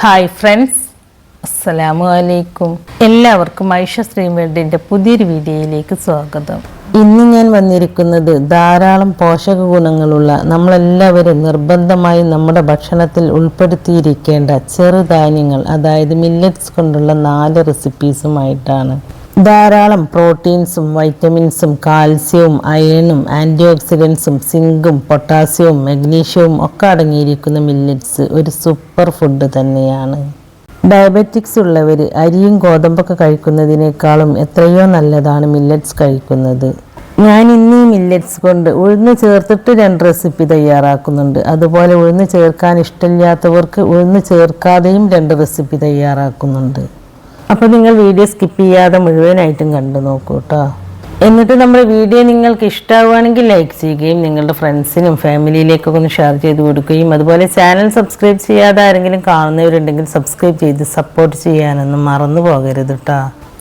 Hi friends അസ്സലാമു അലൈക്കും എല്ലാവർക്കും ഐഷ ശ്രീവേൾഡിന്റെ പുതിയൊരു വീഡിയോയിലേക്ക് സ്വാഗതം. ഇന്ന് ഞാൻ വന്നിരിക്കുന്നത് ധാരാളം പോഷക ഗുണങ്ങളുള്ള നമ്മളെല്ലാവരും നിർബന്ധമായി നമ്മുടെ ഭക്ഷണത്തിൽ ഉൾപ്പെടുത്തിയിരിക്കേണ്ട ചെറുധാന്യങ്ങൾ അതായത് മില്ലറ്റ്സ് കൊണ്ടുള്ള നാല് റെസിപ്പീസുമായിട്ടാണ് ധാരാളം പ്രോട്ടീൻസും വൈറ്റമിൻസും കാൽസ്യവും അയണും ആന്റി ഓക്സിഡൻസും സിങ്കും പൊട്ടാസ്യവും മഗ്നീഷ്യവും ഒക്കെ അടങ്ങിയിരിക്കുന്ന മില്ലറ്റ്സ് ഒരു സൂപ്പർ ഫുഡ് തന്നെയാണ്. ഡയബറ്റിക്സ് ഉള്ളവർ അരിയും ഗോതമ്പൊക്കെ കഴിക്കുന്നതിനേക്കാളും എത്രയോ നല്ലതാണ് മില്ലറ്റ്സ് കഴിക്കുന്നത്. ഞാൻ ഇന്ന് ഈ മില്ലറ്റ്സ് കൊണ്ട് ഉഴുന്ന് ചേർത്തിട്ട് രണ്ട് റെസിപ്പി തയ്യാറാക്കുന്നുണ്ട്. അതുപോലെ ഉഴുന്ന് ചേർക്കാൻ ഇഷ്ടമില്ലാത്തവർക്ക് ഉഴുന്ന് ചേർക്കാതെയും രണ്ട് റെസിപ്പി തയ്യാറാക്കുന്നുണ്ട്. അപ്പോൾ നിങ്ങൾ വീഡിയോ സ്കിപ്പ് ചെയ്യാതെ മുഴുവനായിട്ടും കണ്ടു നോക്കൂ കേട്ടോ എന്നിട്ട് നമ്മുടെ വീഡിയോ നിങ്ങൾക്ക് ഇഷ്ടമാവുകയാണെങ്കിൽ ലൈക്ക് ചെയ്യുകയും നിങ്ങളുടെ ഫ്രണ്ട്സിനും ഫാമിലിയിലേക്കൊക്കെ ഒന്ന് ഷെയർ ചെയ്ത് കൊടുക്കുകയും അതുപോലെ ചാനൽ സബ്സ്ക്രൈബ് ചെയ്യാതെ ആരെങ്കിലും കാണുന്നവരുണ്ടെങ്കിൽ സബ്സ്ക്രൈബ് ചെയ്ത് സപ്പോർട്ട് ചെയ്യാനൊന്നും മറന്നു പോകരുത് കേട്ടോ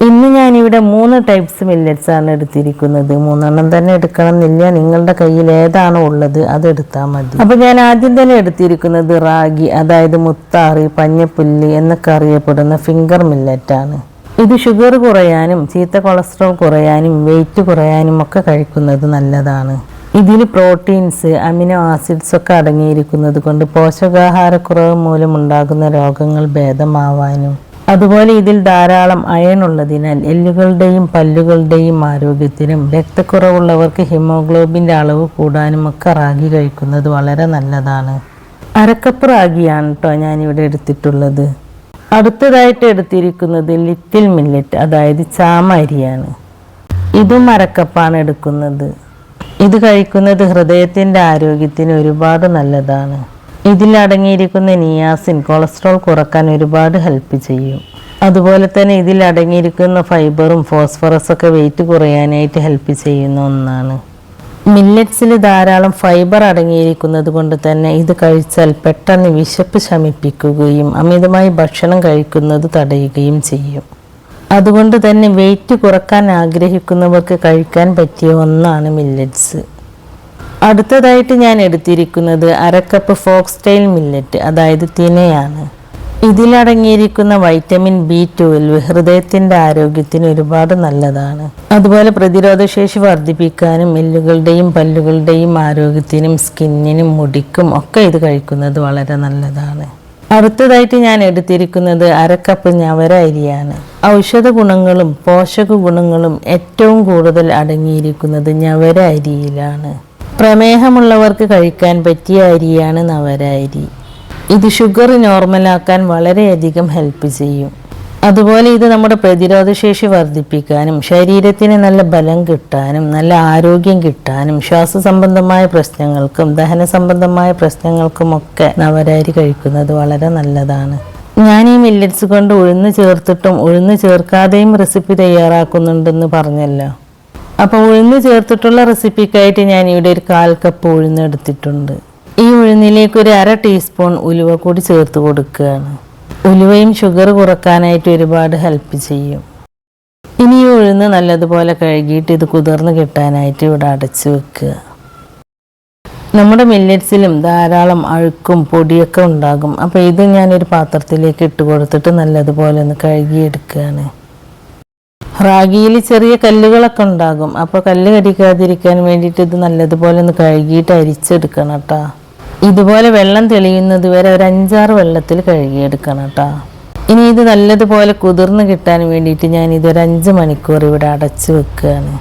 ഇന്ന് ഞാനിവിടെ മൂന്ന് ടൈപ്സ് മില്ലറ്റ്സ് ആണ് എടുത്തിരിക്കുന്നത്. മൂന്നെണ്ണം തന്നെ എടുക്കണം എന്നില്ല നിങ്ങളുടെ കയ്യിൽ ഏതാണോ ഉള്ളത് അത് എടുത്താൽ മതി. അപ്പോൾ ഞാൻ ആദ്യം തന്നെ എടുത്തിരിക്കുന്നത് റാഗി അതായത് മുത്താറി പഞ്ഞപ്പുല്ല് എന്നൊക്കെ അറിയപ്പെടുന്ന ഫിംഗർ മില്ലറ്റാണ് ഇത് ഷുഗർ കുറയാനും ചീത്ത കൊളസ്ട്രോൾ കുറയാനും വെയിറ്റ് കുറയാനും ഒക്കെ കഴിക്കുന്നത് നല്ലതാണ്. ഇതിൽ പ്രോട്ടീൻസ് അമിനോ ആസിഡ്സ് ഒക്കെ അടങ്ങിയിരിക്കുന്നത് കൊണ്ട് പോഷകാഹാരക്കുറവ് മൂലമുണ്ടാകുന്ന രോഗങ്ങൾ ഭേദമാവാനും അതുപോലെ ഇതിൽ ധാരാളം അയൺ ഉള്ളതിനാൽ എല്ലുകളുടെയും പല്ലുകളുടെയും ആരോഗ്യത്തിനും രക്തക്കുറവുള്ളവർക്ക് ഹിമോഗ്ലോബിന്റെ അളവ് കൂടാനും ഒക്കെ റാഗി കഴിക്കുന്നത് വളരെ നല്ലതാണ്. അരക്കപ്പ് റാഗിയാണ് കേട്ടോ ഞാനിവിടെ എടുത്തിട്ടുള്ളത്. അടുത്തതായിട്ട് എടുത്തിരിക്കുന്നത് ലിറ്റിൽ മില്ലറ്റ് അതായത് ചാമ അരിയാണ്. ഇതും അരക്കപ്പാണ് എടുക്കുന്നത്. ഇത് കഴിക്കുന്നത് ഹൃദയത്തിന്റെ ആരോഗ്യത്തിന് ഒരുപാട് നല്ലതാണ്. ഇതിൽ അടങ്ങിയിരിക്കുന്ന നിയാസിൻ കൊളസ്ട്രോൾ കുറയ്ക്കാൻ ഒരുപാട് ഹെൽപ്പ് ചെയ്യും. അതുപോലെ തന്നെ ഇതിൽ അടങ്ങിയിരിക്കുന്ന ഫൈബറും ഫോസ്ഫറസ് ഒക്കെ വെയിറ്റ് കുറയാനായിട്ട് ഹെൽപ്പ് ചെയ്യുന്ന ഒന്നാണ്. മില്ലറ്റ്സിൽ ധാരാളം ഫൈബർ അടങ്ങിയിരിക്കുന്നത് കൊണ്ട് തന്നെ ഇത് കഴിച്ചാൽ പെട്ടെന്ന് വിശപ്പ് ശമിപ്പിക്കുകയും അമിതമായി ഭക്ഷണം കഴിക്കുന്നത് തടയുകയും ചെയ്യും. അതുകൊണ്ട് തന്നെ വെയിറ്റ് കുറയ്ക്കാൻ ആഗ്രഹിക്കുന്നവർക്ക് കഴിക്കാൻ പറ്റിയ ഒന്നാണ് മില്ലറ്റ്സ് അടുത്തതായിട്ട് ഞാൻ എടുത്തിരിക്കുന്നത് അരക്കപ്പ് ഫോക്സ് സ്റ്റൈൽ മില്ലറ്റ് അതായത് തിനയാണ്. ഇതിലടങ്ങിയിരിക്കുന്ന വൈറ്റമിൻ ബി ട്വൽവ് ഹൃദയത്തിന്റെ ആരോഗ്യത്തിന് ഒരുപാട് നല്ലതാണ്. അതുപോലെ പ്രതിരോധശേഷി വർദ്ധിപ്പിക്കാനും എല്ലുകളുടെയും പല്ലുകളുടെയും ആരോഗ്യത്തിനും സ്കിന്നിനും മുടിക്കും ഒക്കെ ഇത് കഴിക്കുന്നത് വളരെ നല്ലതാണ്. അടുത്തതായിട്ട് ഞാൻ എടുത്തിരിക്കുന്നത് അരക്കപ്പ് ഞവര അരിയാണ്. ഔഷധ ഗുണങ്ങളും പോഷക ഗുണങ്ങളും ഏറ്റവും കൂടുതൽ അടങ്ങിയിരിക്കുന്നത് ഞവര അരിയിലാണ്. പ്രമേഹമുള്ളവർക്ക് കഴിക്കാൻ പറ്റിയ അരിയാണ് നവര ഇത് ഷുഗർ നോർമലാക്കാൻ വളരെയധികം ഹെൽപ്പ് ചെയ്യും. അതുപോലെ ഇത് നമ്മുടെ പ്രതിരോധശേഷി വർദ്ധിപ്പിക്കാനും ശരീരത്തിന് നല്ല ബലം കിട്ടാനും നല്ല ആരോഗ്യം കിട്ടാനും ശ്വാസ സംബന്ധമായ പ്രശ്നങ്ങൾക്കും ദഹന സംബന്ധമായ പ്രശ്നങ്ങൾക്കുമൊക്കെ നവരാരി കഴിക്കുന്നത് വളരെ നല്ലതാണ്. ഞാൻ ഈ മില്ലറ്റ്സ് കൊണ്ട് ഉഴുന്ന് ചേർത്തിട്ടും ഉഴുന്ന് ചേർക്കാതെയും റെസിപ്പി തയ്യാറാക്കുന്നുണ്ടെന്ന് പറഞ്ഞല്ലോ. അപ്പോൾ ഉഴുന്ന് ചേർത്തിട്ടുള്ള റെസിപ്പിക്കായിട്ട് ഞാൻ ഇവിടെ ഒരു കാൽ കപ്പ് ഉഴുന്ന് എടുത്തിട്ടുണ്ട്. ഈ ഉഴുന്നിലേക്ക് ഒരു അര ടീസ്പൂൺ ഉലുവ കൂടി ചേർത്ത് കൊടുക്കുകയാണ്. ഉലുവയും ഷുഗർ കുറക്കാനായിട്ട് ഒരുപാട് ഹെൽപ്പ് ചെയ്യും. ഇനി ഈ ഉഴുന്ന് നല്ലതുപോലെ കഴുകിയിട്ട് ഇത് കുതിർന്ന് കിട്ടാനായിട്ട് ഇവിടെ അടച്ച് വെക്കുക. നമ്മുടെ മില്ലറ്റ്സിലും ധാരാളം അഴുക്കും പൊടിയൊക്കെ ഉണ്ടാകും. അപ്പോൾ ഇത് ഞാനൊരു പാത്രത്തിലേക്ക് ഇട്ട് കൊടുത്തിട്ട് നല്ലതുപോലെ ഒന്ന് കഴുകിയെടുക്കുകയാണ്. റാഗിയിൽ ചെറിയ കല്ലുകളൊക്കെ ഉണ്ടാകും. അപ്പോൾ കല്ല് കടിക്കാതിരിക്കാൻ വേണ്ടിയിട്ട് ഇത് നല്ലതുപോലെ ഒന്ന് കഴുകിയിട്ട് അരിച്ചെടുക്കണം കേട്ടോ. ഇതുപോലെ വെള്ളം തെളിയുന്നത് വരെ ഒരു അഞ്ചാറ് വെള്ളത്തിൽ കഴുകിയെടുക്കണം കേട്ടോ. ഇനി ഇത് നല്ലതുപോലെ കുതിർന്ന് കിട്ടാൻ വേണ്ടിയിട്ട് ഞാൻ ഇതൊരു അഞ്ച് മണിക്കൂർ ഇവിടെ അടച്ചു വെക്കുകയാണ്.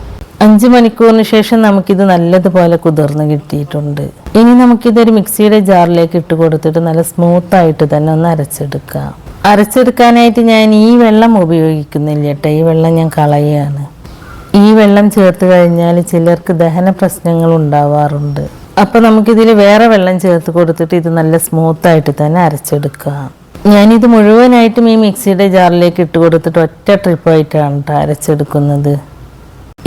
അഞ്ച് മണിക്കൂറിന് ശേഷം നമുക്കിത് നല്ലതുപോലെ കുതിർന്ന് കിട്ടിയിട്ടുണ്ട്. ഇനി നമുക്കിതൊരു മിക്സിയുടെ ജാറിലേക്ക് ഇട്ട് കൊടുത്തിട്ട് നല്ല സ്മൂത്തായിട്ട് തന്നെ ഒന്ന് അരച്ചെടുക്കാം. അരച്ചെടുക്കാനായിട്ട് ഞാൻ ഈ വെള്ളം ഉപയോഗിക്കുന്നില്ല കേട്ടോ. ഈ വെള്ളം ഞാൻ കളയുകയാണ് ഈ വെള്ളം ചേർത്ത് കഴിഞ്ഞാൽ ചിലർക്ക് ദഹന പ്രശ്നങ്ങൾ ഉണ്ടാവാറുണ്ട്. അപ്പോൾ നമുക്കിതിൽ വേറെ വെള്ളം ചേർത്ത് കൊടുത്തിട്ട് ഇത് നല്ല സ്മൂത്തായിട്ട് തന്നെ അരച്ചെടുക്കാം. ഞാനിത് മുഴുവനായിട്ടും ഈ മിക്സിയുടെ ജാറിലേക്ക് ഇട്ട് കൊടുത്തിട്ട് ഒറ്റ ട്രിപ്പായിട്ടാണ് കേട്ടോ അരച്ചെടുക്കുന്നത്.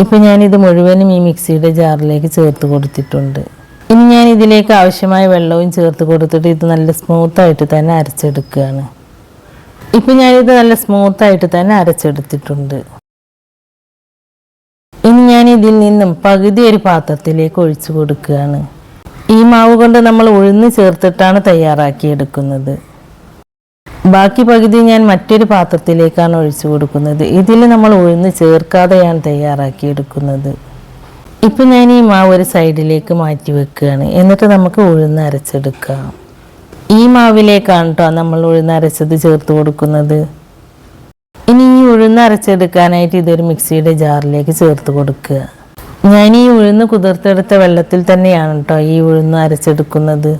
ഇപ്പം ഞാനിത് മുഴുവനും ഈ മിക്സിയുടെ ജാറിലേക്ക് ചേർത്ത് കൊടുത്തിട്ടുണ്ട്. ഇനി ഞാൻ ഇതിലേക്ക് ആവശ്യമായ വെള്ളവും ചേർത്ത് കൊടുത്തിട്ട് ഇത് നല്ല സ്മൂത്തായിട്ട് തന്നെ അരച്ചെടുക്കുകയാണ്. ഇപ്പം ഞാനിത് നല്ല സ്മൂത്തായിട്ട് തന്നെ അരച്ചെടുത്തിട്ടുണ്ട്. ഇനി ഞാൻ ഇതിൽ നിന്നും പകുതി ഒരു പാത്രത്തിലേക്ക് ഒഴിച്ചു കൊടുക്കുകയാണ്. ഈ മാവ് കൊണ്ട് നമ്മൾ ഉഴുന്ന് ചേർത്തിട്ടാണ് തയ്യാറാക്കിയെടുക്കുന്നത്. ബാക്കി പകുതി ഞാൻ മറ്റൊരു പാത്രത്തിലേക്കാണ് ഒഴിച്ചു കൊടുക്കുന്നത്. ഇതിൽ നമ്മൾ ഉഴുന്ന് ചേർക്കാതെയാണ് തയ്യാറാക്കിയെടുക്കുന്നത്. ഇപ്പം ഞാൻ ഈ മാവ് ഒരു സൈഡിലേക്ക് മാറ്റി വെക്കുകയാണ്. എന്നിട്ട് നമുക്ക് ഉഴുന്ന് അരച്ചെടുക്കാം. ഈ മാവിലേക്കാണ് കേട്ടോ നമ്മൾ ഉഴുന്നരച്ചത് ചേർത്ത് കൊടുക്കുന്നത്. ഇനി ഈ ഉഴുന്ന് അരച്ചെടുക്കാനായിട്ട് ഇതൊരു മിക്സിയുടെ ജാറിലേക്ക് ചേർത്ത് കൊടുക്കുക. ഞാൻ ഈ ഉഴുന്ന് കുതിർത്തെടുത്ത വെള്ളത്തിൽ തന്നെയാണ് കേട്ടോ ഈ ഉഴുന്ന് അരച്ചെടുക്കുന്നത്.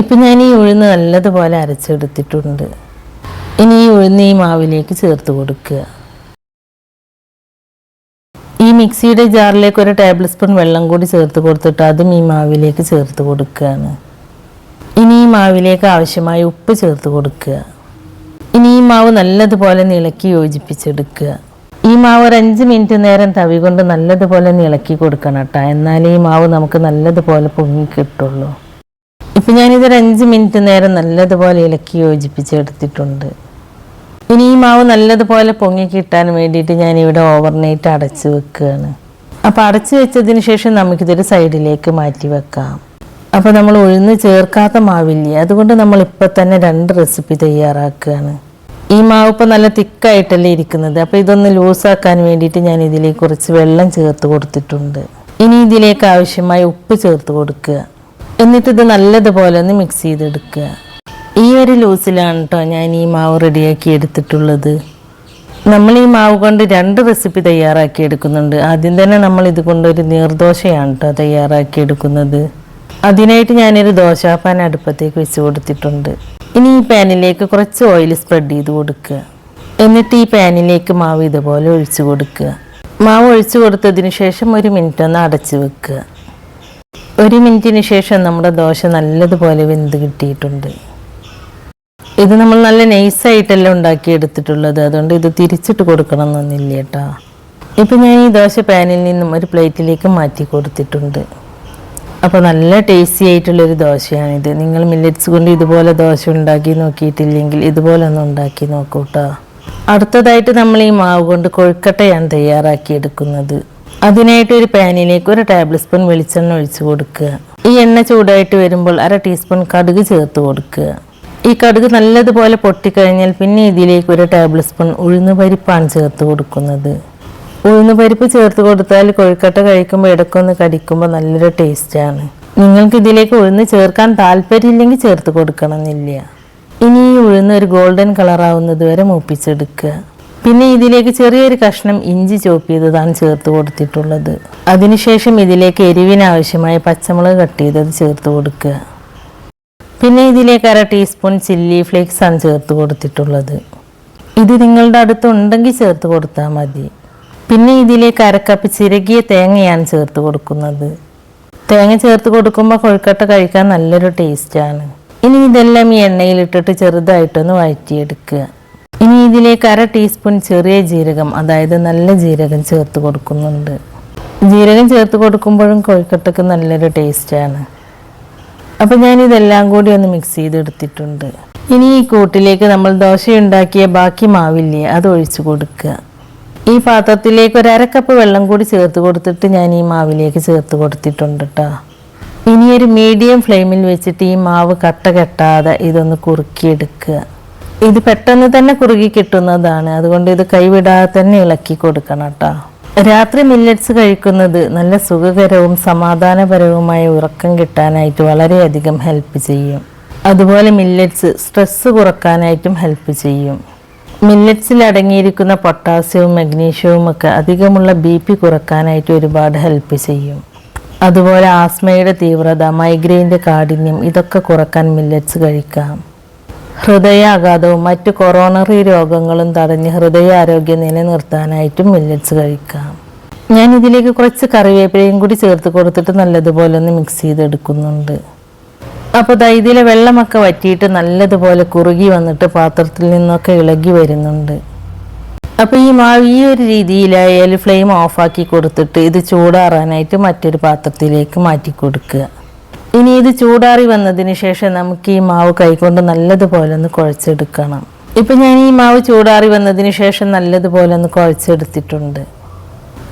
ഇപ്പം ഞാൻ ഈ ഉഴുന്ന് നല്ലതുപോലെ അരച്ചെടുത്തിട്ടുണ്ട്. ഇനി ഈ ഉഴുന്ന് ഈ മാവിലേക്ക് ചേർത്ത് കൊടുക്കുക. ഈ മിക്സിയുടെ ജാറിലേക്ക് ഒരു ടേബിൾ സ്പൂൺ വെള്ളം കൂടി ചേർത്ത് കൊടുത്തിട്ട് അതും ഈ മാവിലേക്ക് ചേർത്ത് കൊടുക്കുകയാണ്. ഇനി ഈ മാവിലേക്ക് ആവശ്യമായ ഉപ്പ് ചേർത്ത് കൊടുക്കുക. ഇനി ഈ മാവ് നല്ലതുപോലെ നിളക്കി യോജിപ്പിച്ചെടുക്കുക. ഈ മാവ് ഒരു അഞ്ച് മിനിറ്റ് നേരം തവി കൊണ്ട് നല്ലതുപോലെ നിളക്കി കൊടുക്കണം കേട്ടോ എന്നാലേ ഈ മാവ് നമുക്ക് നല്ലതുപോലെ പൊങ്ങി കിട്ടുള്ളൂ. ഇപ്പം ഞാനിതൊരു അഞ്ച് മിനിറ്റ് നേരം നല്ലതുപോലെ ഇളക്കി യോജിപ്പിച്ചെടുത്തിട്ടുണ്ട്. ഇനി ഈ മാവ് നല്ലതുപോലെ പൊങ്ങി കിട്ടാൻ വേണ്ടിയിട്ട് ഞാനിവിടെ ഓവർനൈറ്റ് അടച്ചു വെക്കുകയാണ്. അപ്പോൾ അടച്ചു വെച്ചതിന് ശേഷം നമുക്കിതൊരു സൈഡിലേക്ക് മാറ്റി വെക്കാം. അപ്പോൾ നമ്മൾ ഉഴുന്ന് ചേർക്കാത്ത മാവില്ലേ? അതുകൊണ്ട് നമ്മൾ ഇപ്പോൾ തന്നെ രണ്ട് റെസിപ്പി തയ്യാറാക്കുകയാണ്. ഈ മാവ് ഇപ്പോൾ നല്ല തിക്കായിട്ടല്ലേ ഇരിക്കുന്നത്. അപ്പോൾ ഇതൊന്ന് ലൂസാക്കാൻ വേണ്ടിയിട്ട് ഞാൻ ഇതിലേക്ക് കുറച്ച് വെള്ളം ചേർത്ത് കൊടുത്തിട്ടുണ്ട്. ഇനി ഇതിലേക്ക് ആവശ്യമായ ഉപ്പ് ചേർത്ത് കൊടുക്കുക. എന്നിട്ട് ഇത് നല്ലതുപോലെ ഒന്ന് മിക്സ് ചെയ്തെടുക്കുക. ഈ ഒരു ലൂസിലാണ് കേട്ടോ ഞാൻ ഈ മാവ് റെഡിയാക്കി എടുത്തിട്ടുള്ളത്. നമ്മൾ ഈ മാവ് കൊണ്ട് രണ്ട് റെസിപ്പി തയ്യാറാക്കി എടുക്കുന്നുണ്ട്. ആദ്യം തന്നെ നമ്മൾ ഇത് കൊണ്ടൊരു നീർദോശയാണ് കേട്ടോ തയ്യാറാക്കി എടുക്കുന്നത്. അതിനായിട്ട് ഞാനൊരു ദോശാപ്പാൻ അടുപ്പത്തേക്ക് വെച്ച് കൊടുത്തിട്ടുണ്ട്. ഇനി ഈ പാനിലേക്ക് കുറച്ച് ഓയിൽ സ്പ്രെഡ് ചെയ്ത് കൊടുക്കുക. എന്നിട്ട് ഈ പാനിലേക്ക് മാവ് ഇതുപോലെ ഒഴിച്ചു കൊടുക്കുക. മാവ് ഒഴിച്ചു കൊടുത്തതിന് ശേഷം ഒരു മിനിറ്റ് ഒന്ന് അടച്ചു വെക്കുക. ഒരു മിനിറ്റിന് ശേഷം നമ്മുടെ ദോശ നല്ലതുപോലെ വെന്ത് കിട്ടിയിട്ടുണ്ട്. ഇത് നമ്മൾ നല്ല നൈസായിട്ടല്ല ഉണ്ടാക്കിയെടുത്തിട്ടുള്ളത്. അതുകൊണ്ട് ഇത് തിരിച്ചിട്ട് കൊടുക്കണം എന്നൊന്നുമില്ല കേട്ടോ. ഇപ്പം ഞാൻ ഈ ദോശ പാനിൽ നിന്നും ഒരു പ്ലേറ്റിലേക്ക് മാറ്റി കൊടുത്തിട്ടുണ്ട്. അപ്പോൾ നല്ല ടേസ്റ്റി ആയിട്ടുള്ളൊരു ദോശയാണിത്. നിങ്ങൾ മില്ലറ്റ്സ് കൊണ്ട് ഇതുപോലെ ദോശ ഉണ്ടാക്കി നോക്കിയിട്ടില്ലെങ്കിൽ ഇതുപോലെ ഒന്ന് ഉണ്ടാക്കി നോക്കൂ കേട്ടോ അടുത്തതായിട്ട് നമ്മൾ ഈ മാവ് കൊണ്ട് കൊഴുക്കട്ടയാണ് തയ്യാറാക്കിയെടുക്കുന്നത്. അതിനായിട്ട് ഒരു പാനിലേക്ക് ഒരു ടേബിൾ സ്പൂൺ വെളിച്ചെണ്ണ ഒഴിച്ച് കൊടുക്കുക. ഈ എണ്ണ ചൂടായിട്ട് വരുമ്പോൾ അര ടീസ്പൂൺ കടുക് ചേർത്ത് കൊടുക്കുക. ഈ കടുക് നല്ലതുപോലെ പൊട്ടിക്കഴിഞ്ഞാൽ പിന്നെ ഇതിലേക്ക് ഒരു ടേബിൾ സ്പൂൺ ഉഴുന്ന് പരിപ്പാണ് ചേർത്ത് കൊടുക്കുന്നത്. ഉഴുന്ന് പരിപ്പ് ചേർത്ത് കൊടുത്താൽ കൊഴുക്കട്ട കഴിക്കുമ്പോൾ ഇടക്കൊന്ന് കടിക്കുമ്പോൾ നല്ലൊരു ടേസ്റ്റാണ് നിങ്ങൾക്ക് ഇതിലേക്ക് ഉഴുന്ന് ചേർക്കാൻ താല്പര്യമില്ലെങ്കിൽ ചേർത്ത് കൊടുക്കണമെന്നില്ല. ഇനി ഈ ഉഴുന്ന് ഒരു ഗോൾഡൻ കളർ ആവുന്നത് വരെ മൂപ്പിച്ചെടുക്കുക. പിന്നെ ഇതിലേക്ക് ചെറിയൊരു കഷ്ണം ഇഞ്ചി ചോപ്പ് ചെയ്തതാണ് ചേർത്ത് കൊടുത്തിട്ടുള്ളത്. അതിനുശേഷം ഇതിലേക്ക് എരിവിനാവശ്യമായ പച്ചമുളക് കട്ട് ചെയ്തത് ചേർത്ത് കൊടുക്കുക. പിന്നെ ഇതിലേക്ക് അര ടീസ്പൂൺ ചില്ലി ഫ്ലേക്സ് ആണ് ചേർത്ത് കൊടുത്തിട്ടുള്ളത്. ഇത് നിങ്ങളുടെ അടുത്ത് ഉണ്ടെങ്കിൽ ചേർത്ത് കൊടുത്താൽ മതി. പിന്നെ ഇതിലേക്ക് അരക്കപ്പ് ചിരകിയ തേങ്ങയാണ് ചേർത്ത് കൊടുക്കുന്നത്. തേങ്ങ ചേർത്ത് കൊടുക്കുമ്പോൾ കൊഴുക്കട്ട കഴിക്കാൻ നല്ലൊരു ടേസ്റ്റാണ്. ഇനി ഇതെല്ലാം ഈ എണ്ണയിലിട്ടിട്ട് ചെറുതായിട്ടൊന്ന് വഴറ്റിയെടുക്കുക. ഇനി ഇതിലേക്ക് അര ടീസ്പൂൺ ചെറിയ ജീരകം അതായത് നല്ല ജീരകം ചേർത്ത് കൊടുക്കുന്നുണ്ട്. ജീരകം ചേർത്ത് കൊടുക്കുമ്പോഴും കൊഴുക്കട്ടക്ക് നല്ലൊരു ടേസ്റ്റാണ്. അപ്പോൾ ഞാനിതെല്ലാം കൂടി ഒന്ന് മിക്സ് ചെയ്തെടുത്തിട്ടുണ്ട്. ഇനി ഈ കൂട്ടിലേക്ക് നമ്മൾ ദോശ ഉണ്ടാക്കിയ ബാക്കി മാവില്ലേ അത് ഒഴിച്ചു കൊടുക്കുക. ഈ പാത്രത്തിലേക്ക് ഒരു അരക്കപ്പ് വെള്ളം കൂടി ചേർത്ത് കൊടുത്തിട്ട് ഞാൻ ഈ മാവിലേക്ക് ചേർത്ത് കൊടുത്തിട്ടുണ്ട് കേട്ടോ ഇനി ഒരു മീഡിയം ഫ്ലെയിമിൽ വെച്ചിട്ട് ഈ മാവ് കട്ട കെട്ടാതെ ഇതൊന്ന് കുറുക്കിയെടുക്കുക. ഇത് പെട്ടെന്ന് തന്നെ കുറുകി കിട്ടുന്നതാണ്. അതുകൊണ്ട് ഇത് കൈവിടാതെ തന്നെ ഇളക്കി കൊടുക്കണം കേട്ടോ രാത്രി മില്ലറ്റ്സ് കഴിക്കുന്നത് നല്ല സുഖകരവും സമാധാനപരവുമായ ഉറക്കം കിട്ടാനായിട്ട് വളരെയധികം ഹെൽപ്പ് ചെയ്യും. അതുപോലെ മില്ലറ്റ്സ് സ്ട്രെസ്സ് കുറക്കാനായിട്ടും ഹെൽപ്പ് ചെയ്യും. മില്ലറ്റ്സിൽ അടങ്ങിയിരിക്കുന്ന പൊട്ടാസ്യവും മഗ്നീഷ്യവും ഒക്കെ അധികമുള്ള ബി പി കുറക്കാനായിട്ട് ഒരുപാട് ഹെൽപ്പ് ചെയ്യും. അതുപോലെ ആസ്മയുടെ തീവ്രത മൈഗ്രെയിന്റെ കാഠിന്യം ഇതൊക്കെ കുറയ്ക്കാൻ മില്ലറ്റ്സ് കഴിക്കാം. ഹൃദയാഘാതവും മറ്റ് കൊറോണറി രോഗങ്ങളും തടഞ്ഞ് ഹൃദയാരോഗ്യം നിലനിർത്താനായിട്ടും മില്ലറ്റ്സ് കഴിക്കാം. ഞാൻ ഇതിലേക്ക് കുറച്ച് കറിവേപ്പിലയും കൂടി ചേർത്ത് കൊടുത്തിട്ട് നല്ലതുപോലെ ഒന്ന് മിക്സ് ചെയ്തെടുക്കുന്നുണ്ട്. അപ്പോൾ ദാ ഇതിലെ വെള്ളമൊക്കെ വറ്റിയിട്ട് നല്ലതുപോലെ കുറുകി വന്നിട്ട് പാത്രത്തിൽ നിന്നൊക്കെ ഇളകി വരുന്നുണ്ട്. അപ്പോൾ ഈ മാവ് ഈ ഒരു രീതിയിലായാൽ ഫ്ലെയിം ഓഫാക്കി കൊടുത്തിട്ട് ഇത് ചൂടാറാനായിട്ട് മറ്റൊരു പാത്രത്തിലേക്ക് മാറ്റി കൊടുക്കുക. ഇനി ഇത് ചൂടാറി വന്നതിന് ശേഷം നമുക്ക് ഈ മാവ് കൈകൊണ്ട് നല്ലതുപോലെ ഒന്ന് കുഴച്ചെടുക്കണം. ഇപ്പം ഞാൻ ഈ മാവ് ചൂടാറി വന്നതിന് ശേഷം നല്ലതുപോലെ ഒന്ന് കുഴച്ചെടുത്തിട്ടുണ്ട്.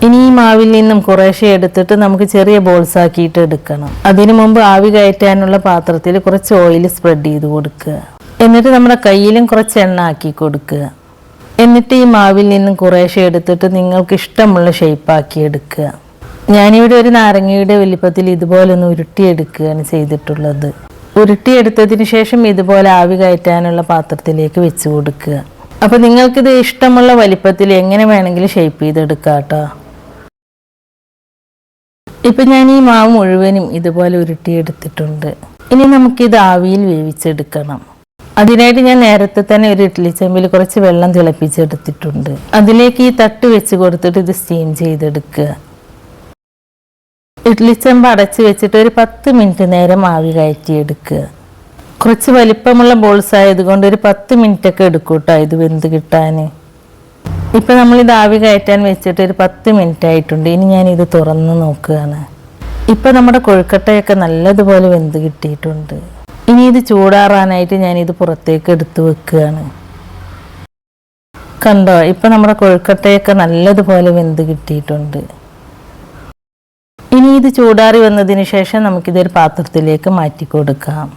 ഇനി ഈ മാവിൽ നിന്നും കുറേശ്ശെ എടുത്തിട്ട് നമുക്ക് ചെറിയ ബോൾസ് ആക്കിയിട്ട് എടുക്കണം. അതിനു മുമ്പ് ആവി കയറ്റാനുള്ള പാത്രത്തിൽ കുറച്ച് ഓയിൽ സ്പ്രെഡ് ചെയ്ത് കൊടുക്കുക. എന്നിട്ട് നമ്മുടെ കയ്യിലും കുറച്ച് എണ്ണ ആക്കി കൊടുക്കുക. എന്നിട്ട് ഈ മാവിൽ നിന്നും കുറേശ്ശെ എടുത്തിട്ട് നിങ്ങൾക്ക് ഇഷ്ടമുള്ള ഷേപ്പാക്കി എടുക്കുക. ഞാനിവിടെ ഒരു നാരങ്ങയുടെ വലിപ്പത്തിൽ ഇതുപോലെ ഒന്ന് ഉരുട്ടിയെടുക്കുകയാണ് ചെയ്തിട്ടുള്ളത്. ഉരുട്ടിയെടുത്തതിന് ശേഷം ഇതുപോലെ ആവി കയറ്റാനുള്ള പാത്രത്തിലേക്ക് വെച്ച് കൊടുക്കുക. അപ്പോൾ നിങ്ങൾക്കിത് ഇഷ്ടമുള്ള വലിപ്പത്തിൽ എങ്ങനെ വേണമെങ്കിലും ഷേപ്പ് ചെയ്തെടുക്കാം കേട്ടോ. ഇപ്പം ഞാൻ ഈ മാവ് മുഴുവനും ഇതുപോലെ ഉരുട്ടിയെടുത്തിട്ടുണ്ട്. ഇനി നമുക്കിത് ആവിയിൽ വേവിച്ചെടുക്കണം. അതിനായിട്ട് ഞാൻ നേരത്തെ തന്നെ ഒരു ഇഡ്ഡലി ചെമ്പിൽ കുറച്ച് വെള്ളം തിളപ്പിച്ചെടുത്തിട്ടുണ്ട്. അതിലേക്ക് ഈ തട്ട് വെച്ച് കൊടുത്തിട്ട് ഇത് സ്റ്റീം ചെയ്തെടുക്കുക. ഇഡ്ഡലി ചെമ്പ് അടച്ച് വെച്ചിട്ട് ഒരു പത്ത് മിനിറ്റ് നേരം ആവി കയറ്റിയെടുക്കുക. കുറച്ച് വലിപ്പമുള്ള ബോൾസ് ആയതുകൊണ്ട് ഒരു പത്ത് മിനിറ്റ് ഒക്കെ എടുക്കും ഇത് വെന്ത് കിട്ടാൻ ഇപ്പം നമ്മളിത് ആവി കയറ്റാൻ വെച്ചിട്ട് ഒരു പത്ത് മിനിറ്റ് ആയിട്ടുണ്ട്. ഇനി ഞാൻ ഇത് തുറന്ന് നോക്കുകയാണ്. ഇപ്പം നമ്മുടെ കൊഴുക്കട്ടയൊക്കെ നല്ലതുപോലെ വെന്ത് കിട്ടിയിട്ടുണ്ട്. ഇനി ഇത് ചൂടാറാനായിട്ട് ഞാൻ ഇത് പുറത്തേക്ക് എടുത്തു വെക്കുകയാണ്. കണ്ടോ? ഇപ്പം നമ്മുടെ കൊഴുക്കട്ടയൊക്കെ നല്ലതുപോലെ വെന്ത് കിട്ടിയിട്ടുണ്ട്. ഇനി ഇത് ചൂടാറി വന്നതിന് ശേഷം നമുക്കിതൊരു പാത്രത്തിലേക്ക് മാറ്റി കൊടുക്കാം.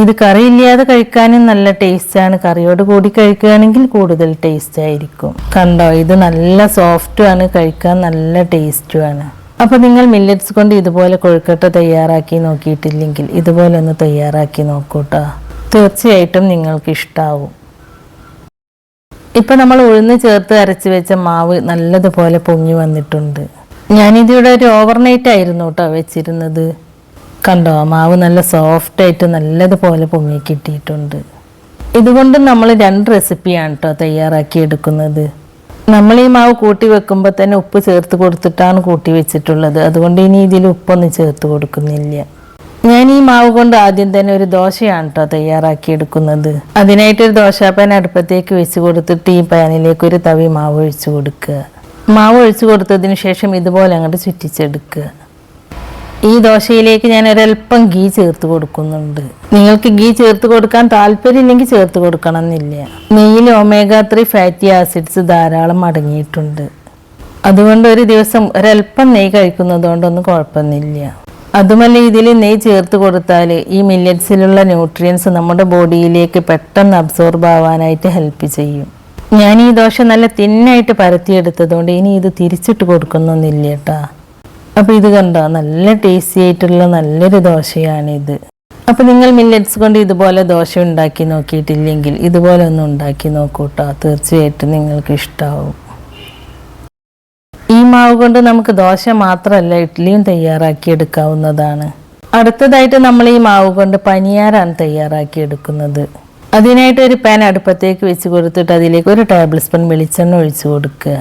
ഇത് കറി ഇല്ലാതെ കഴിക്കാനും നല്ല ടേസ്റ്റ് ആണ്. കറിയോട് കൂടി കഴിക്കുകയാണെങ്കിൽ കൂടുതൽ ടേസ്റ്റ് ആയിരിക്കും. കണ്ടോ ഇത് നല്ല സോഫ്റ്റുമാണ് കഴിക്കാൻ നല്ല ടേസ്റ്റുമാണ് അപ്പോൾ നിങ്ങൾ മില്ലറ്റ്സ് കൊണ്ട് ഇതുപോലെ കൊഴുക്കട്ട തയ്യാറാക്കി നോക്കിയിട്ടില്ലെങ്കിൽ ഇതുപോലെ ഒന്ന് തയ്യാറാക്കി നോക്കൂട്ടോ. തീർച്ചയായിട്ടും നിങ്ങൾക്ക് ഇഷ്ടാവും. ഇപ്പൊ നമ്മൾ ഉഴുന്ന് ചേർത്ത് അരച്ച് വെച്ച മാവ് നല്ലതുപോലെ പൊങ്ങി വന്നിട്ടുണ്ട്. ഞാനിതിവിടെ ഒരു ഓവർനൈറ്റ് ആയിരുന്നു കേട്ടോ വെച്ചിരുന്നത്. കണ്ടോ മാവ് നല്ല സോഫ്റ്റ് ആയിട്ട് നല്ലതുപോലെ പൊങ്ങി കിട്ടിയിട്ടുണ്ട്. ഇതുകൊണ്ട് നമ്മൾ രണ്ട് റെസിപ്പിയാണ് കേട്ടോ തയ്യാറാക്കി എടുക്കുന്നത്. നമ്മൾ ഈ മാവ് കൂട്ടി വെക്കുമ്പോൾ തന്നെ ഉപ്പ് ചേർത്ത് കൊടുത്തിട്ടാണ് കൂട്ടി വെച്ചിട്ടുള്ളത്. അതുകൊണ്ട് ഇനി ഇതിൽ ഉപ്പൊന്നും ചേർത്ത് കൊടുക്കുന്നില്ല. ഞാൻ ഈ മാവ് കൊണ്ട് ആദ്യം തന്നെ ഒരു ദോശയാണ് കേട്ടോ തയ്യാറാക്കി എടുക്കുന്നത്. അതിനായിട്ട് ഒരു ദോശാപ്പാൻ അടുപ്പത്തേക്ക് വെച്ച് കൊടുത്തിട്ട് ഈ പാനിലേക്ക് ഒരു തവി മാവ് ഒഴിച്ചു കൊടുക്കുക. മാവ് ഒഴിച്ചു കൊടുത്തതിന് ശേഷം ഇതുപോലെ അങ്ങോട്ട് ചുറ്റിച്ചെടുക്കുക. ഈ ദോശയിലേക്ക് ഞാൻ ഒരല്പം ഗീ ചേർത്ത് കൊടുക്കുന്നുണ്ട്. നിങ്ങൾക്ക് ഗീ ചേർത്ത് കൊടുക്കാൻ താല്പര്യമില്ലെങ്കിൽ ചേർത്ത് കൊടുക്കണം എന്നില്ല നെയ്യിൽ ഒമേഗ ത്രീ ഫാറ്റി ആസിഡ്സ് ധാരാളം അടങ്ങിയിട്ടുണ്ട്. അതുകൊണ്ട് ഒരു ദിവസം ഒരല്പം നെയ്യ് കഴിക്കുന്നത് കൊണ്ടൊന്നും കുഴപ്പമൊന്നുമില്ല. അതുമല്ല ഇതിൽ നെയ്യ് ചേർത്ത് കൊടുത്താൽ ഈ മില്ലറ്റ്സിലുള്ള ന്യൂട്രിയൻസ് നമ്മുടെ ബോഡിയിലേക്ക് പെട്ടെന്ന് അബ്സോർബ് ആവാനായിട്ട് ഹെൽപ്പ് ചെയ്യും. ഞാൻ ഈ ദോശ നല്ല തിന്നായിട്ട് പരത്തിയെടുത്തതുകൊണ്ട് ഇനി ഇത് തിരിച്ചിട്ട് കൊടുക്കുന്നൊന്നുമില്ല കേട്ടാ. അപ്പോൾ ഇത് കണ്ടോ? നല്ല ടേസ്റ്റി ആയിട്ടുള്ള നല്ലൊരു ദോശയാണിത്. അപ്പോൾ നിങ്ങൾ മില്ലറ്റ്സ് കൊണ്ട് ഇതുപോലെ ദോശ ഉണ്ടാക്കി നോക്കിയിട്ടില്ലെങ്കിൽ ഇതുപോലെ ഒന്ന് ഉണ്ടാക്കി നോക്കൂട്ടോ. തീർച്ചയായിട്ടും നിങ്ങൾക്ക് ഇഷ്ടാവും. ഈ മാവ് കൊണ്ട് നമുക്ക് ദോശ മാത്രമല്ല ഇഡ്ഡലിയും തയ്യാറാക്കി എടുക്കാവുന്നതാണ്. അടുത്തതായിട്ട് നമ്മൾ ഈ മാവ് കൊണ്ട് പനിയാരാണ് തയ്യാറാക്കി എടുക്കുന്നത്. അതിനായിട്ട് ഒരു പാൻ അടുപ്പത്തേക്ക് വെച്ച് കൊടുത്തിട്ട് അതിലേക്ക് ഒരു ടേബിൾ സ്പൂൺ വെളിച്ചെണ്ണ ഒഴിച്ചു കൊടുക്കുക.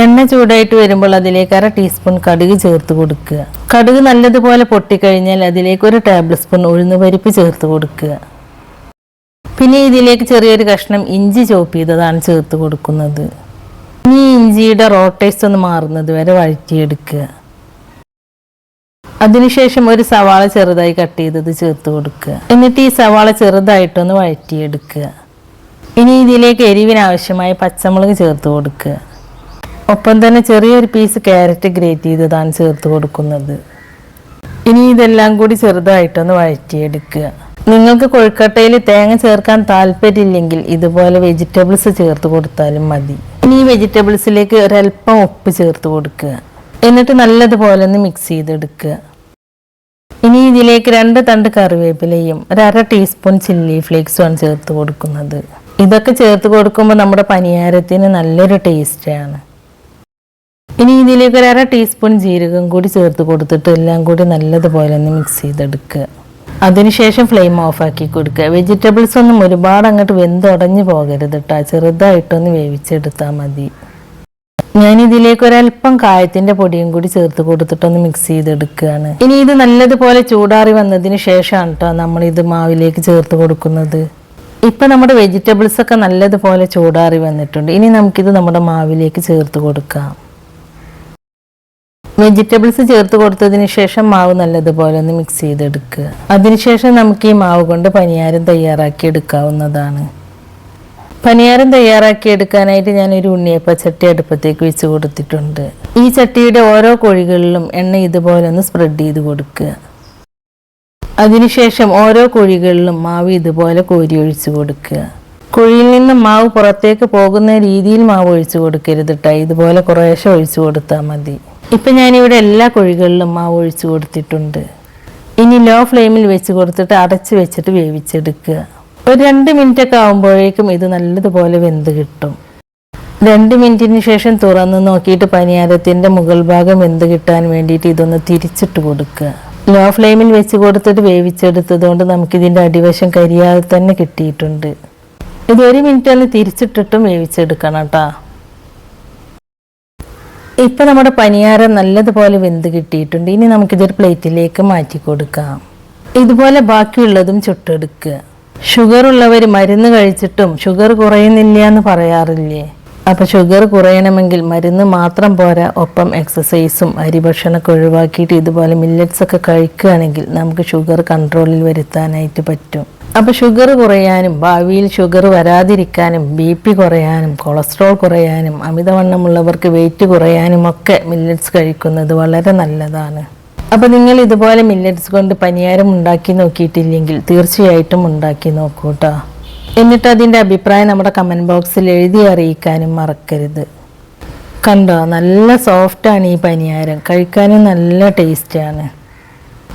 എണ്ണ ചൂടായിട്ട് വരുമ്പോൾ അതിലേക്ക് അര ടീസ്പൂൺ കടുക് ചേർത്ത് കൊടുക്കുക. കടുക് നല്ലതുപോലെ പൊട്ടിക്കഴിഞ്ഞാൽ അതിലേക്ക് ഒരു ടേബിൾ സ്പൂൺ ഉഴുന്ന് പരിപ്പ് ചേർത്ത് കൊടുക്കുക. പിന്നെ ഇതിലേക്ക് ചെറിയൊരു കഷ്ണം ഇഞ്ചി ചോപ്പ് ചെയ്തതാണ് ചേർത്ത് കൊടുക്കുന്നത്. ഇനി ഇഞ്ചിയുടെ റോട്ടേസ്റ്റ് ഒന്ന് മാറുന്നത് വരെ വഴറ്റിയെടുക്കുക. അതിനുശേഷം ഒരു സവാള ചെറുതായി കട്ട് ചെയ്തത് ചേർത്ത് കൊടുക്കുക. എന്നിട്ട് ഈ സവാള ചെറുതായിട്ടൊന്ന് വഴറ്റിയെടുക്കുക. ഇനി ഇതിലേക്ക് എരിവിനാവശ്യമായ പച്ചമുളക് ചേർത്ത് കൊടുക്കുക. ഒപ്പം തന്നെ ചെറിയൊരു പീസ് ക്യാരറ്റ് ഗ്രേറ്റ് ചെയ്തതാണ് ചേർത്ത് കൊടുക്കുന്നത്. ഇനി ഇതെല്ലാം കൂടി ചെറുതായിട്ടൊന്ന് വഴറ്റിയെടുക്കുക. നിങ്ങൾക്ക് കൊഴുക്കട്ടയിൽ തേങ്ങ ചേർക്കാൻ താല്പര്യമില്ലെങ്കിൽ ഇതുപോലെ വെജിറ്റബിൾസ് ചേർത്ത് കൊടുത്താലും മതി. ഇനി വെജിറ്റബിൾസിലേക്ക് ഒരല്പം ഉപ്പ് ചേർത്ത് കൊടുക്കുക. എന്നിട്ട് നല്ലതുപോലെ ഒന്ന് മിക്സ് ചെയ്തെടുക്കുക. ഇനി ഇതിലേക്ക് രണ്ട് തണ്ട് കറിവേപ്പിലയും ഒരു അര ടീസ്പൂൺ ചില്ലി ഫ്ലേക്സുമാണ് ചേർത്ത് കൊടുക്കുന്നത്. ഇതൊക്കെ ചേർത്ത് കൊടുക്കുമ്പോൾ നമ്മുടെ പനിയാരത്തിന് നല്ലൊരു ടേസ്റ്റാണ് ഇനി ഇതിലേക്ക് ഒരു അര ടീസ്പൂൺ ജീരകം കൂടി ചേർത്ത് കൊടുത്തിട്ട് എല്ലാം കൂടി നല്ലതുപോലെ ഒന്ന് മിക്സ് ചെയ്തെടുക്കുക. അതിനുശേഷം ഫ്ലെയിം ഓഫാക്കി കൊടുക്കുക. വെജിറ്റബിൾസ് ഒന്നും ഒരുപാട് അങ്ങോട്ട് വെന്തുടഞ്ഞു പോകരുത് കേട്ടോ ചെറുതായിട്ടൊന്ന് വേവിച്ചെടുത്താൽ മതി. ഞാൻ ഇതിലേക്ക് ഒരല്പം കായത്തിന്റെ പൊടിയും കൂടി ചേർത്ത് കൊടുത്തിട്ടൊന്ന് മിക്സ് ചെയ്തെടുക്കുകയാണ്. ഇനി ഇത് നല്ലതുപോലെ ചൂടാറി വന്നതിന് ശേഷമാണ് കേട്ടോ നമ്മൾ ഇത് മാവിലേക്ക് ചേർത്ത് കൊടുക്കുന്നത്. ഇപ്പൊ നമ്മുടെ വെജിറ്റബിൾസ് ഒക്കെ നല്ലതുപോലെ ചൂടാറി വന്നിട്ടുണ്ട്. ഇനി നമുക്കിത് നമ്മുടെ മാവിലേക്ക് ചേർത്ത് കൊടുക്കാം. വെജിറ്റബിൾസ് ചേർത്ത് കൊടുത്തതിന് ശേഷം മാവ് നല്ലതുപോലെ ഒന്ന് മിക്സ് ചെയ്തെടുക്കുക. അതിനുശേഷം നമുക്ക് ഈ മാവ് കൊണ്ട് പനിയാരം തയ്യാറാക്കി എടുക്കാവുന്നതാണ്. പനിയാരം തയ്യാറാക്കി എടുക്കാനായിട്ട് ഞാനൊരു ഉണ്ണിയപ്പ ചട്ടി അടുപ്പത്തേക്ക് വെച്ച് കൊടുത്തിട്ടുണ്ട്. ഈ ചട്ടിയുടെ ഓരോ കോഴികളിലും എണ്ണ ഇതുപോലെ ഒന്ന് സ്പ്രെഡ് ചെയ്ത് കൊടുക്കുക. അതിനുശേഷം ഓരോ കുഴികളിലും മാവ് ഇതുപോലെ കോരി ഒഴിച്ചു കൊടുക്കുക. കുഴിയിൽ നിന്ന് മാവ് പുറത്തേക്ക് പോകുന്ന രീതിയിൽ മാവ് ഒഴിച്ചു കൊടുക്കരുത് കേട്ടോ ഇതുപോലെ കുറേശ്ശെ ഒഴിച്ചു കൊടുത്താൽ മതി. ഇപ്പം ഞാനിവിടെ എല്ലാ കുഴികളിലും മാവ് ഒഴിച്ചു കൊടുത്തിട്ടുണ്ട്. ഇനി ലോ ഫ്ലെയിമിൽ വെച്ച് കൊടുത്തിട്ട് അടച്ച് വെച്ചിട്ട് വേവിച്ചെടുക്കുക. ഒരു രണ്ട് മിനിറ്റ് ഒക്കെ ആകുമ്പോഴേക്കും ഇത് നല്ലതുപോലെ വെന്ത് കിട്ടും. രണ്ട് മിനിറ്റിന് ശേഷം തുറന്ന് നോക്കിയിട്ട് പനിയാരത്തിന്റെ മുകൾ ഭാഗം വെന്ത് കിട്ടാൻ വേണ്ടിയിട്ട് ഇതൊന്ന് തിരിച്ചിട്ട് കൊടുക്കുക. ലോ ഫ്ലെയിമിൽ വെച്ച് കൊടുത്തിട്ട് വേവിച്ചെടുത്തതുകൊണ്ട് നമുക്കിതിന്റെ അടിവശം കരിയാതെ തന്നെ കിട്ടിയിട്ടുണ്ട്. ഇത് ഒരു മിനിറ്റ് ഒന്ന് തിരിച്ചിട്ടിട്ടും വേവിച്ചെടുക്കണം കേട്ടോ. ഇപ്പം നമ്മുടെ പനിയാരം നല്ലതുപോലെ വെന്ത് കിട്ടിയിട്ടുണ്ട്. ഇനി നമുക്കിതൊരു പ്ലേറ്റിലേക്ക് മാറ്റി കൊടുക്കാം. ഇതുപോലെ ബാക്കിയുള്ളതും ചുട്ടെടുക്കുക. ഷുഗർ ഉള്ളവർ മരുന്ന് കഴിച്ചിട്ടും ഷുഗർ കുറയുന്നില്ല എന്ന് പറയാറില്ലേ? അപ്പോൾ ഷുഗർ കുറയണമെങ്കിൽ മരുന്ന് മാത്രം പോരാ. ഒപ്പം എക്സസൈസും അരിഭക്ഷണമൊക്കെ ഒഴിവാക്കിയിട്ട് ഇതുപോലെ മില്ലറ്റ്സ് ഒക്കെ കഴിക്കുകയാണെങ്കിൽ നമുക്ക് ഷുഗർ കൺട്രോളിൽ വരുത്താനായിട്ട് പറ്റും. അപ്പോൾ ഷുഗർ കുറയാനും ഭാവിയിൽ ഷുഗർ വരാതിരിക്കാനും ബി പി കുറയാനും കൊളസ്ട്രോൾ കുറയാനും അമിതവണ്ണമുള്ളവർക്ക് വെയിറ്റ് കുറയാനും ഒക്കെ മില്ലറ്റ്സ് കഴിക്കുന്നത് വളരെ നല്ലതാണ്. അപ്പോൾ നിങ്ങൾ ഇതുപോലെ മില്ലറ്റ്സ് കൊണ്ട് പനിയാരം ഉണ്ടാക്കി നോക്കിയിട്ടില്ലെങ്കിൽ തീർച്ചയായിട്ടും ഉണ്ടാക്കി നോക്കൂ കേട്ടോ എന്നിട്ട് അതിന്റെ അഭിപ്രായം നമ്മുടെ കമന്റ് ബോക്സിൽ എഴുതി അറിയിക്കാനും മറക്കരുത്. കണ്ടോ? നല്ല സോഫ്റ്റാണ് ഈ പനിയാരം. കഴിക്കാനും നല്ല ടേസ്റ്റാണ്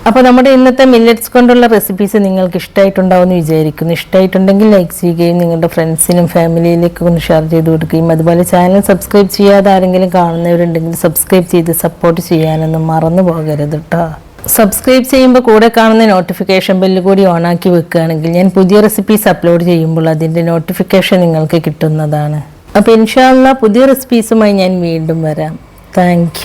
അപ്പോൾ നമ്മുടെ ഇന്നത്തെ മില്ലറ്റ്സ് കൊണ്ടുള്ള റെസിപ്പീസ് നിങ്ങൾക്ക് ഇഷ്ടമായിട്ടുണ്ടാവുമെന്ന് വിചാരിക്കുന്നു. ഇഷ്ടമായിട്ടുണ്ടെങ്കിൽ ലൈക്ക് ചെയ്യുകയും നിങ്ങളുടെ ഫ്രണ്ട്സിനും ഫാമിലിയിലേക്കും ഒന്ന് ഷെയർ ചെയ്ത് കൊടുക്കുകയും അതുപോലെ ചാനൽ സബ്സ്ക്രൈബ് ചെയ്യാതെ ആരെങ്കിലും കാണുന്നവരുണ്ടെങ്കിൽ സബ്സ്ക്രൈബ് ചെയ്ത് സപ്പോർട്ട് ചെയ്യാനൊന്നും മറന്നു പോകരുത് കേട്ടോ സബ്സ്ക്രൈബ് ചെയ്യുമ്പോൾ കൂടെ കാണുന്ന നോട്ടിഫിക്കേഷൻ ബെല്ല് കൂടി ഓണാക്കി വെക്കുകയാണെങ്കിൽ ഞാൻ പുതിയ റെസിപ്പീസ് അപ്ലോഡ് ചെയ്യുമ്പോൾ അതിന്റെ നോട്ടിഫിക്കേഷൻ നിങ്ങൾക്ക് കിട്ടുന്നതാണ്. അപ്പോൾ ഇൻഷാല്ല പുതിയ റെസിപ്പീസുമായി ഞാൻ വീണ്ടും വരാം. താങ്ക്